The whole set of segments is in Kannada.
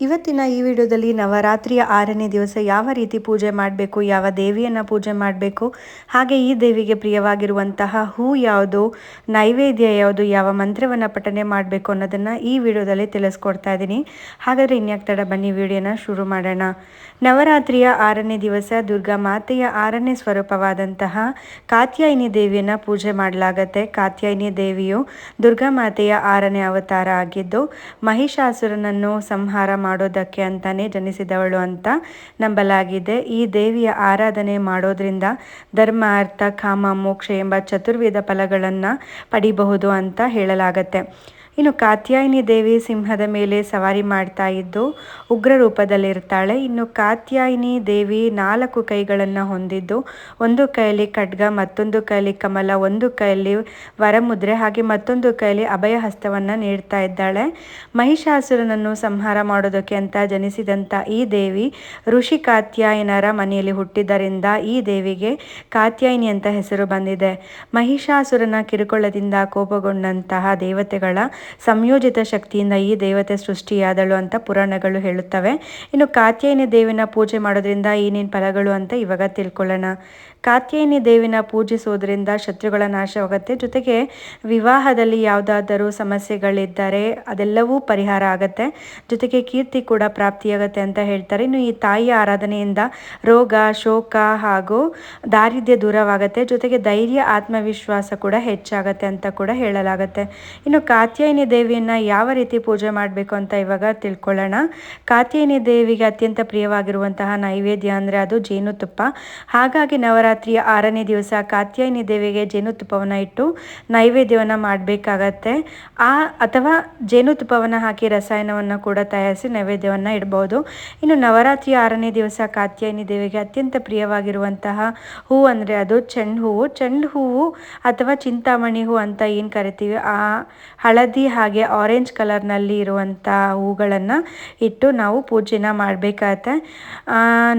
ಇವತ್ತಿನ ಈ ವಿಡಿಯೋದಲ್ಲಿ ನವರಾತ್ರಿಯ ಆರನೇ ದಿವಸ ಯಾವ ರೀತಿ ಪೂಜೆ ಮಾಡಬೇಕು, ಯಾವ ದೇವಿಯನ್ನು ಪೂಜೆ ಮಾಡಬೇಕು, ಹಾಗೆ ಈ ದೇವಿಗೆ ಪ್ರಿಯವಾಗಿರುವಂತಹ ಹೂ ಯಾವುದು, ನೈವೇದ್ಯ ಯಾವುದು, ಯಾವ ಮಂತ್ರವನ್ನು ಪಠನೆ ಮಾಡಬೇಕು ಅನ್ನೋದನ್ನು ಈ ವಿಡಿಯೋದಲ್ಲಿ ತಿಳಿಸ್ಕೊಡ್ತಾ ಇದ್ದೀನಿ. ಹಾಗಾದರೆ ಇನ್ಯಾಕ್ ತಡ ಬನ್ನಿ ವಿಡಿಯೋನ ಶುರು ಮಾಡೋಣ. ನವರಾತ್ರಿಯ ಆರನೇ ದಿವಸ ದುರ್ಗಾ ಮಾತೆಯ ಆರನೇ ಸ್ವರೂಪವಾದಂತಹ ಕಾತ್ಯಾಯಿನಿ ದೇವಿಯನ್ನು ಪೂಜೆ ಮಾಡಲಾಗತ್ತೆ. ಕಾತ್ಯಾಯಿನಿ ದೇವಿಯು ದುರ್ಗಾ ಮಾತೆಯ ಆರನೇ ಅವತಾರ ಆಗಿದ್ದು ಮಹಿಷಾಸುರನನ್ನು ಸಂಹಾರ ಮಾಡೋದಕ್ಕೆ ಅಂತಾನೆ ಜನಿಸಿದವಳು ಅಂತ ನಂಬಲಾಗಿದೆ. ಈ ದೇವಿಯ ಆರಾಧನೆ ಮಾಡೋದ್ರಿಂದ ಧರ್ಮ, ಅರ್ಥ, ಕಾಮ, ಮೋಕ್ಷ ಎಂಬ ಚತುರ್ವಿಧ ಫಲಗಳನ್ನು ಪಡಿಬಹುದು ಅಂತ ಹೇಳಲಾಗತ್ತೆ. ಇನ್ನು ಕಾತ್ಯಾಯಿನಿ ದೇವಿ ಸಿಂಹದ ಮೇಲೆ ಸವಾರಿ ಮಾಡ್ತಾ ಇದ್ದು ಉಗ್ರ ರೂಪದಲ್ಲಿರ್ತಾಳೆ ಇನ್ನು ಕಾತ್ಯಾಯಿನಿ ದೇವಿ ನಾಲ್ಕು ಕೈಗಳನ್ನು ಹೊಂದಿದ್ದು, ಒಂದು ಕೈಯಲ್ಲಿ ಖಡ್ಗ, ಮತ್ತೊಂದು ಕೈಯಲ್ಲಿ ಕಮಲ, ಒಂದು ಕೈಯಲ್ಲಿ ವರಮುದ್ರೆ, ಹಾಗೆ ಮತ್ತೊಂದು ಕೈಯಲ್ಲಿ ಅಭಯ ಹಸ್ತವನ್ನು ನೀಡ್ತಾ ಇದ್ದಾಳೆ. ಮಹಿಷಾಸುರನನ್ನು ಸಂಹಾರ ಮಾಡೋದಕ್ಕೆ ಅಂತ ಜನಿಸಿದಂಥ ಈ ದೇವಿ ಋಷಿ ಕಾತ್ಯಾಯನರ ಮನೆಯಲ್ಲಿ ಹುಟ್ಟಿದ್ದರಿಂದ ಈ ದೇವಿಗೆ ಕಾತ್ಯಾಯಿನಿ ಅಂತ ಹೆಸರು ಬಂದಿದೆ. ಮಹಿಷಾಸುರನ ಕಿರುಕುಳದಿಂದ ಕೋಪಗೊಂಡಂತಹ ದೇವತೆಗಳ ಸಂಯೋಜಿತ ಶಕ್ತಿಯಿಂದ ಈ ದೇವತೆ ಸೃಷ್ಟಿಯಾದಳು ಅಂತ ಪುರಾಣಗಳು ಹೇಳುತ್ತವೆ. ಇನ್ನು ಕಾತ್ಯಾಯಿನಿ ದೇವಿನ ಪೂಜೆ ಮಾಡೋದ್ರಿಂದ ಏನೇನು ಫಲಗಳು ಅಂತ ಇವಾಗ ತಿಳ್ಕೊಳ್ಳೋಣ. ಕಾತ್ಯಾಯಿನಿ ದೇವಿನ ಪೂಜಿಸೋದ್ರಿಂದ ಶತ್ರುಗಳ ನಾಶವಾಗುತ್ತೆ. ಜೊತೆಗೆ ವಿವಾಹದಲ್ಲಿ ಯಾವುದಾದರೂ ಸಮಸ್ಯೆಗಳಿದ್ದರೆ ಅದೆಲ್ಲವೂ ಪರಿಹಾರ ಆಗುತ್ತೆ. ಜೊತೆಗೆ ಕೀರ್ತಿ ಕೂಡ ಪ್ರಾಪ್ತಿಯಾಗುತ್ತೆ ಅಂತ ಹೇಳ್ತಾರೆ. ಇನ್ನು ಈ ತಾಯಿಯ ಆರಾಧನೆಯಿಂದ ರೋಗ, ಶೋಕ ಹಾಗೂ ದಾರಿದ್ರ್ಯ ದೂರವಾಗುತ್ತೆ. ಜೊತೆಗೆ ಧೈರ್ಯ, ಆತ್ಮವಿಶ್ವಾಸ ಕೂಡ ಹೆಚ್ಚಾಗತ್ತೆ ಅಂತ ಕೂಡ ಹೇಳಲಾಗುತ್ತೆ. ಇನ್ನು ಕಾತ್ಯಾಯಿನಿ ದೇವಿಯನ್ನು ಯಾವ ರೀತಿ ಪೂಜೆ ಮಾಡಬೇಕು ಅಂತ ಇವಾಗ ತಿಳ್ಕೊಳ್ಳೋಣ. ಕಾತ್ಯಾಯಿನಿ ದೇವಿಗೆ ಅತ್ಯಂತ ಪ್ರಿಯವಾಗಿರುವಂತಹ ನೈವೇದ್ಯ ಅಂದರೆ ಅದು ಜೇನುತುಪ್ಪ. ಹಾಗಾಗಿ ನವರಾತ್ರಿಯ ಆರನೇ ದಿವಸ ಕಾತ್ಯಾಯಿನಿ ದೇವಿಗೆ ಜೇನುತುಪ್ಪವನ್ನು ಇಟ್ಟು ನೈವೇದ್ಯವನ್ನು ಮಾಡಬೇಕಾಗತ್ತೆ. ಆ ಅಥವಾ ಜೇನುತುಪ್ಪವನ್ನು ಹಾಕಿ ರಸಾಯನವನ್ನು ಕೂಡ ತಯಾರಿಸಿ ನೈವೇದ್ಯವನ್ನು ಇಡ್ಬೋದು. ಇನ್ನು ನವರಾತ್ರಿಯ ಆರನೇ ದಿವಸ ಕಾತ್ಯಾಯಿನಿ ದೇವಿಗೆ ಅತ್ಯಂತ ಪ್ರಿಯವಾಗಿರುವಂತಹ ಹೂ ಅಂದರೆ ಅದು ಚೆಂಡು ಹೂವು. ಚೆಂಡು ಹೂವು ಅಥವಾ ಚಿಂತಾಮಣಿ ಹೂ ಅಂತ ಏನು ಕರಿತೀವಿ? ಆ ಹಳದಿ ಹಾಗೆ ಆರೆಂಜ್ ಕಲರ್ನಲ್ಲಿ ಇರುವಂಥ ಹೂಗಳನ್ನು ಇಟ್ಟು ನಾವು ಪೂಜೆನ ಮಾಡಬೇಕಾಗತ್ತೆ.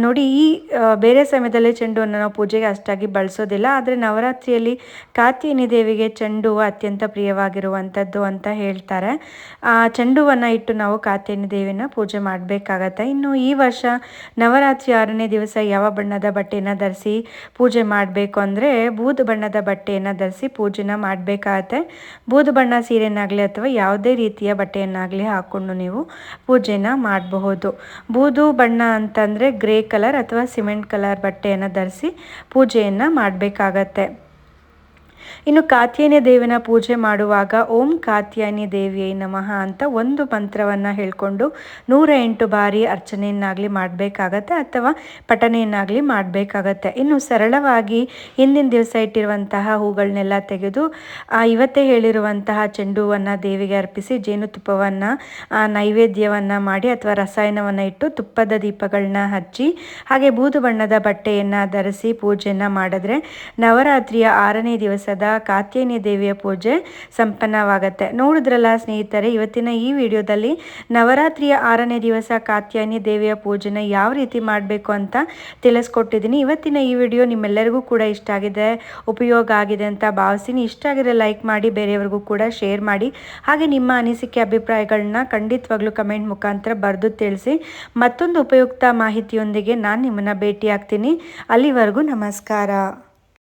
ನೋಡಿ ಈ ಬೇರೆ ಸಮಯದಲ್ಲಿ ಚೆಂಡು ಹೂವನ್ನು ನಾವು ಪೂಜೆಗೆ ಅಷ್ಟಾಗಿ ಬಳಸೋದಿಲ್ಲ, ಆದರೆ ನವರಾತ್ರಿಯಲ್ಲಿ ಕಾತ್ಯಾಯಿನಿ ದೇವಿಗೆ ಚೆಂಡು ಅತ್ಯಂತ ಪ್ರಿಯವಾಗಿರುವಂಥದ್ದು ಅಂತ ಹೇಳ್ತಾರೆ. ಆ, ಚೆಂಡುವನ್ನು ಇಟ್ಟು ನಾವು ಕಾತ್ಯಾಯಿನಿ ದೇವಿನ ಪೂಜೆ ಮಾಡಬೇಕಾಗತ್ತೆ. ಇನ್ನು ಈ ವರ್ಷ ನವರಾತ್ರಿ ಆರನೇ ದಿವಸ ಯಾವ ಬಣ್ಣದ ಬಟ್ಟೆಯನ್ನು ಧರಿಸಿ ಪೂಜೆ ಮಾಡಬೇಕು ಅಂದರೆ ಬೂದು ಬಣ್ಣದ ಬಟ್ಟೆಯನ್ನು ಧರಿಸಿ ಪೂಜೆನ ಮಾಡಬೇಕಾಗತ್ತೆ. ಬೂದು ಬಣ್ಣ ಸೀರೆನಾಗಲಿ ಅಥವಾ ಯಾವುದೇ ರೀತಿಯ ಬಟ್ಟೆಯನ್ನಾಗಲಿ ಹಾಕ್ಕೊಂಡು ನೀವು ಪೂಜೆನ ಮಾಡಬಹುದು. ಬೂದು ಬಣ್ಣ ಅಂತಂದರೆ ಗ್ರೇ ಕಲರ್ ಅಥವಾ ಸಿಮೆಂಟ್ ಕಲರ್ ಬಟ್ಟೆಯನ್ನು ಧರಿಸಿ ಪೂಜೆಯನ್ನು ಮಾಡಬೇಕಾಗತ್ತೆ. ಇನ್ನು ಕಾತ್ಯಾಯನಿ ದೇವಿನ ಪೂಜೆ ಮಾಡುವಾಗ ಓಂ ಕಾತ್ಯಾಯನಿ ದೇವಿಯೇ ನಮಃ ಅಂತ ಒಂದು ಮಂತ್ರವನ್ನು ಹೇಳಿಕೊಂಡು ನೂರ ಎಂಟು ಬಾರಿ ಅರ್ಚನೆಯನ್ನಾಗಲಿ ಮಾಡಬೇಕಾಗತ್ತೆ ಅಥವಾ ಪಠನೆಯನ್ನಾಗಲಿ ಮಾಡಬೇಕಾಗತ್ತೆ. ಇನ್ನು ಸರಳವಾಗಿ ಹಿಂದಿನ ದಿವಸ ಇಟ್ಟಿರುವಂತಹ ಹೂಗಳನ್ನೆಲ್ಲ ತೆಗೆದು ಇವತ್ತೇ ಹೇಳಿರುವಂತಹ ಚೆಂಡು ಹೂವನ್ನು ದೇವಿಗೆ ಅರ್ಪಿಸಿ ಜೇನುತುಪ್ಪವನ್ನು ನೈವೇದ್ಯವನ್ನು ಮಾಡಿ ಅಥವಾ ರಸಾಯನವನ್ನು ಇಟ್ಟು ತುಪ್ಪದ ದೀಪಗಳನ್ನ ಹಚ್ಚಿ ಹಾಗೆ ಬೂದು ಬಣ್ಣದ ಬಟ್ಟೆಯನ್ನು ಧರಿಸಿ ಪೂಜೆಯನ್ನು ಮಾಡಿದ್ರೆ ನವರಾತ್ರಿಯ ಆರನೇ ದಿವಸದ ಕಾತ್ಯಾಯನಿ ದೇವಿಯ ಪೂಜೆ ಸಂಪನ್ನವಾಗತ್ತೆ. ನೋಡಿದ್ರಲ್ಲ ಸ್ನೇಹಿತರೆ, ಇವತ್ತಿನ ಈ ವಿಡಿಯೋದಲ್ಲಿ ನವರಾತ್ರಿಯ ಆರನೇ ದಿವಸ ಕಾತ್ಯಾಯನಿ ದೇವಿಯ ಪೂಜೆನ ಯಾವ ರೀತಿ ಮಾಡಬೇಕು ಅಂತ ತಿಳಿಸ್ಕೊಟ್ಟಿದ್ದೀನಿ. ಇವತ್ತಿನ ಈ ವಿಡಿಯೋ ನಿಮ್ಮೆಲ್ಲರಿಗೂ ಕೂಡ ಇಷ್ಟ ಆಗಿದೆ, ಉಪಯೋಗ ಆಗಿದೆ ಅಂತ ಭಾವಿಸ್ತೀನಿ. ಇಷ್ಟ ಆಗಿದ್ರೆ ಲೈಕ್ ಮಾಡಿ, ಬೇರೆಯವ್ರಿಗೂ ಕೂಡ ಶೇರ್ ಮಾಡಿ. ಹಾಗೆ ನಿಮ್ಮ ಅನಿಸಿಕೆ, ಅಭಿಪ್ರಾಯಗಳನ್ನ ಖಂಡಿತವಾಗ್ಲೂ ಕಮೆಂಟ್ ಮುಖಾಂತರ ಬರೆದು ತಿಳಿಸಿ. ಮತ್ತೊಂದು ಉಪಯುಕ್ತ ಮಾಹಿತಿಯೊಂದಿಗೆ ನಾನು ನಿಮ್ಮನ್ನು ಭೇಟಿ ಆಗ್ತೀನಿ ಅಲ್ಲಿವರೆಗೂ ನಮಸ್ಕಾರ.